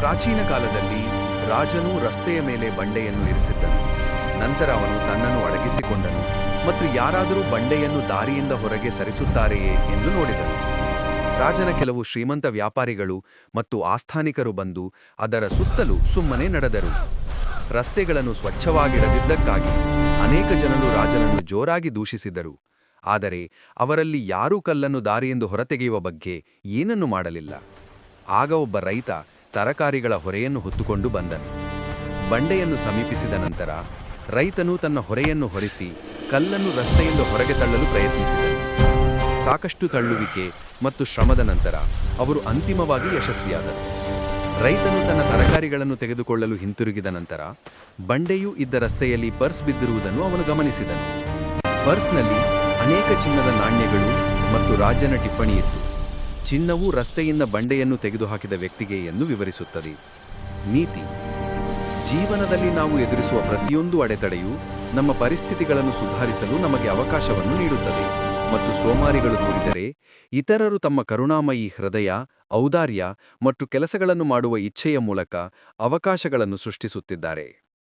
ಪ್ರಾಚೀನ ಕಾಲದಲ್ಲಿ ರಾಜನು ರಸ್ತೆಯ ಮೇಲೆ ಬಂಡೆಯನ್ನು ಇರಿಸಿದ್ದನು. ನಂತರ ಅವನು ತನ್ನನ್ನು ಅಡಗಿಸಿಕೊಂಡನು ಮತ್ತು ಯಾರಾದರೂ ಬಂಡೆಯನ್ನು ದಾರಿಯಿಂದ ಹೊರಗೆ ಸರಿಸುತ್ತಾರೆಯೇ ಎಂದು ನೋಡಿದನು. ರಾಜನ ಕೆಲವು ಶ್ರೀಮಂತ ವ್ಯಾಪಾರಿಗಳು ಮತ್ತು ಆಸ್ಥಾನಿಕರು ಬಂದು ಅದರ ಸುತ್ತಲೂ ಸುಮ್ಮನೆ ನಡೆದರು. ರಸ್ತೆಗಳನ್ನು ಸ್ವಚ್ಛವಾಗಿಡದಿದ್ದಕ್ಕಾಗಿ ಅನೇಕ ಜನರು ರಾಜನನ್ನು ಜೋರಾಗಿ ದೂಷಿಸಿದರು. ಆದರೆ ಅವರಲ್ಲಿ ಯಾರೂ ಕಲ್ಲನ್ನು ದಾರಿಯಿಂದ ಹೊರತೆಗೆಯುವ ಬಗ್ಗೆ ಏನನ್ನು ಮಾಡಲಿಲ್ಲ. ಆಗ ಒಬ್ಬ ರೈತ ತರಕಾರಿಗಳ ಹೊರೆಯನ್ನು ಹೊತ್ತುಕೊಂಡು ಬಂದನು. ಬಂಡೆಯನ್ನು ಸಮೀಪಿಸಿದ ನಂತರ ರೈತನು ತನ್ನ ಹೊರೆಯನ್ನು ಹೊರಿಸಿ ಕಲ್ಲನ್ನು ರಸ್ತೆಯಿಂದ ಹೊರಗೆ ತಳ್ಳಲು ಪ್ರಯತ್ನಿಸಿದನು. ಸಾಕಷ್ಟು ತಳ್ಳುವಿಕೆ ಮತ್ತು ಶ್ರಮದ ನಂತರ ಅವರು ಅಂತಿಮವಾಗಿ ಯಶಸ್ವಿಯಾದರು. ರೈತನು ತನ್ನ ತರಕಾರಿಗಳನ್ನು ತೆಗೆದುಕೊಳ್ಳಲು ಹಿಂತಿರುಗಿದ ನಂತರ ಬಂಡೆಯು ಇದ್ದ ರಸ್ತೆಯಲ್ಲಿ ಪರ್ಸ್ ಬಿದ್ದಿರುವುದನ್ನು ಅವನು ಗಮನಿಸಿದನು. ಪರ್ಸ್ನಲ್ಲಿ ಅನೇಕ ಚಿನ್ನದ ನಾಣ್ಯಗಳು ಮತ್ತು ರಾಜನ ಟಿಪ್ಪಣಿ ಇತ್ತು. ಚಿನ್ನವು ರಸ್ತೆಯಿಂದ ಬಂಡೆಯನ್ನು ತೆಗೆದುಹಾಕಿದ ವ್ಯಕ್ತಿಗೆ ಎಂದು ವಿವರಿಸುತ್ತದೆ. ನೀತಿ. ಜೀವನದಲ್ಲಿ ನಾವು ಎದುರಿಸುವ ಪ್ರತಿಯೊಂದು ಅಡೆತಡೆಯು ನಮ್ಮ ಪರಿಸ್ಥಿತಿಗಳನ್ನು ಸುಧಾರಿಸಲು ನಮಗೆ ಅವಕಾಶವನ್ನು ನೀಡುತ್ತದೆ. ಮತ್ತು ಸೋಮಾರಿಗಳು ದೂರಿದರೆ ಇತರರು ತಮ್ಮ ಕರುಣಾಮಯಿ ಹೃದಯ, ಔದಾರ್ಯ ಮತ್ತು ಕೆಲಸಗಳನ್ನು ಮಾಡುವ ಇಚ್ಛೆಯ ಮೂಲಕ ಅವಕಾಶಗಳನ್ನು ಸೃಷ್ಟಿಸುತ್ತಿದ್ದಾರೆ.